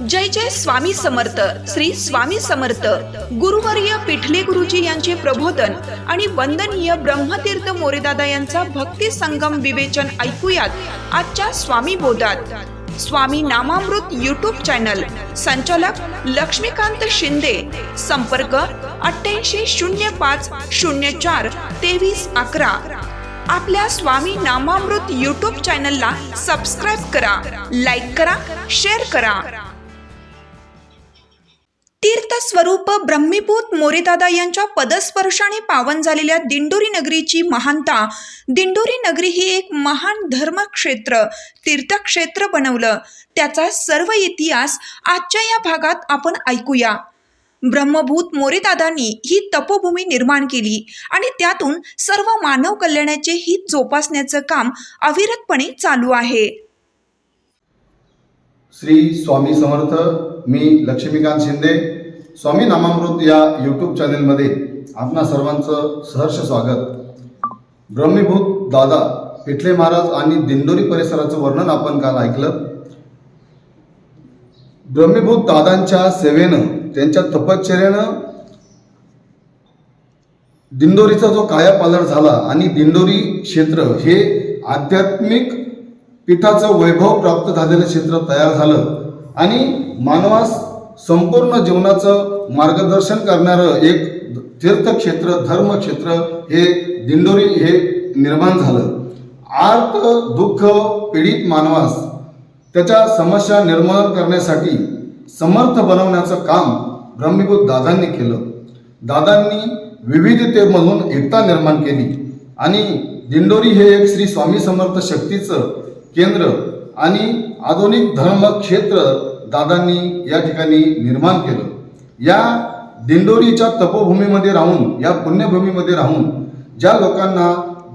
जय जय स्वामी समर्थ. श्री स्वामी समर्थ. गुरुवर्य पिठले गुरुजी यांचे प्रबोधन आणि वंदनीय ब्रह्मतीर्थ मोरेदादा यांचा भक्ती संगम विवेचन ऐकूयात आजच्या स्वामी बोधात. स्वामी नामामृत युट्यूब चॅनल संचालक लक्ष्मीकांत शिंदे. संपर्क अठ्ठ्याऐंशी शून्य पाच शून्य चार तेवीस अकरा. आपल्या स्वामी नामामृत युट्यूब चॅनलला सबस्क्राईब करा लाईक करा शेअर करा. तीर्थस्वरूप ब्रह्मीभूत मोरेदादा यांच्या पदस्पर्शाने पावन झालेल्या दिंडोरी नगरीची महानता. दिंडोरी नगरी ही एक महान धर्मक्षेत्र तीर्थक्षेत्र बनवलं. त्याचा सर्व इतिहास आजच्या या भागात आपण ऐकूया. ब्रह्मभूत मोरेदादांनी ही तपोभूमी निर्माण केली आणि त्यातून सर्व मानव कल्याणाचे हित जोपासण्याचं काम अविरतपणे चालू आहे. श्री स्वामी समर्थ मी लक्ष्मीकांत शिंदे स्वामी नामामृत या यूट्यूब चॅनेलमध्ये आपणा सर्वांचं सहर्ष स्वागत. ब्रह्मीभूत दादा पिठले महाराज आणि दिंडोरी परिसराचं वर्णन आपण काल ऐकलं. ब्रह्मीभूत दादांच्या सेवेनं त्यांच्या तपश्चर्यानं दिंडोरीचा जो कायापालट झाला आणि दिंडोरी क्षेत्र हे आध्यात्मिक पीठाचं वैभव प्राप्त झालेलं क्षेत्र तयार झालं आणि मानवास संपूर्ण जीवनाचं मार्गदर्शन करणारं एक तीर्थक्षेत्र धर्मक्षेत्र हे दिंडोरी हे निर्माण झालं. आर्त दुःख पीडित मानवास त्याच्या समस्या निर्मूलन करण्यासाठी समर्थ बनवण्याचं काम ब्रह्मीभूत दादांनी केलं. दादांनी विविधतेमधून एकता निर्माण केली आणि दिंडोरी हे एक श्री स्वामी समर्थ शक्तीचं केंद्र आणि आधुनिक धर्म क्षेत्र दादांनी या ठिकाणी निर्माण केलं. या दिंडोरीच्या तपोभूमीमध्ये राहून या पुण्यभूमीमध्ये राहून ज्या लोकांना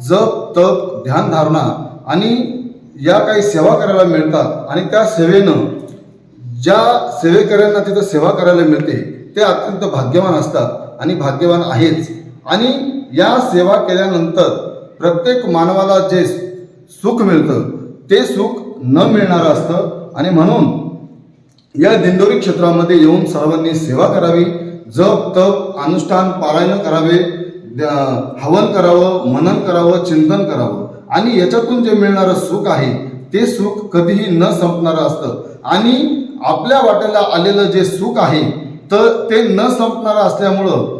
जप तप ध्यानधारणा आणि या काही सेवा करायला मिळतात आणि त्या सेवेनं ज्या सेवेकऱ्यांना तिथं सेवा करायला मिळते ते अत्यंत भाग्यवान असतात आणि भाग्यवान आहेच. आणि या सेवा केल्यानंतर प्रत्येक मानवाला जे सुख मिळतं ते सुख न मिळणारं असतं. आणि म्हणून या दिंडोरी क्षेत्रामध्ये येऊन सर्वांनी सेवा करावी जप तप अनुष्ठान पारायण करावे द- हवन करावं मनन करावं चिंतन करावं. आणि याच्यातून जे मिळणारं सुख आहे ते सुख कधीही न संपणारं असतं. आणि आपल्या वाट्याला आलेलं जे सुख आहे तर ते न संपणारं असल्यामुळं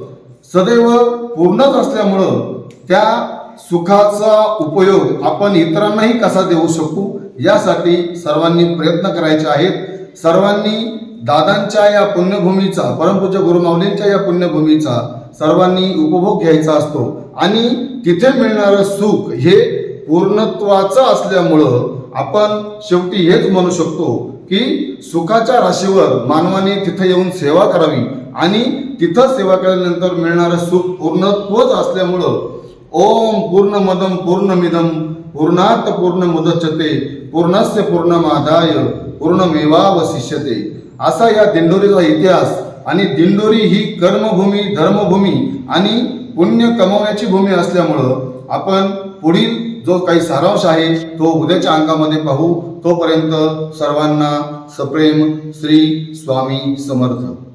सदैव पूर्णच असल्यामुळं त्या सुखाचा उपयोग आपण इतरांनाही कसा देऊ शकू यासाठी सर्वांनी प्रयत्न करायचे आहेत. सर्वांनी दादांच्या या पुण्यभूमीचा परमपूज्य गुरुमाऊलींच्या या पुण्यभूमीचा सर्वांनी उपभोग घ्यायचा असतो. आणि तिथे मिळणारं सुख हे पूर्णत्वाचं असल्यामुळं आपण शेवटी हेच म्हणू शकतो की सुखाच्या राशीवर मानवाने तिथे येऊन सेवा करावी आणि तिथं सेवा केल्यानंतर मिळणारं सुख पूर्णत्वच असल्यामुळं ओम पूर्ण पूर्णमदम पूर्णमिदम पूर्णात पूर्ण मुदचते पूर्णस्य पूर्णमादाय पूर्णमेवावशिष्यते. असा या दिंडोरीचा इतिहास आणि दिंडोरी ही कर्मभूमी धर्मभूमी आणि पुण्य कमवण्याची भूमी असल्यामुळं आपण पुढील जो काही सारांश आहे तो उद्याच्या अंकामध्ये पाहू. तोपर्यंत सर्वांना सप्रेम श्री स्वामी समर्थ.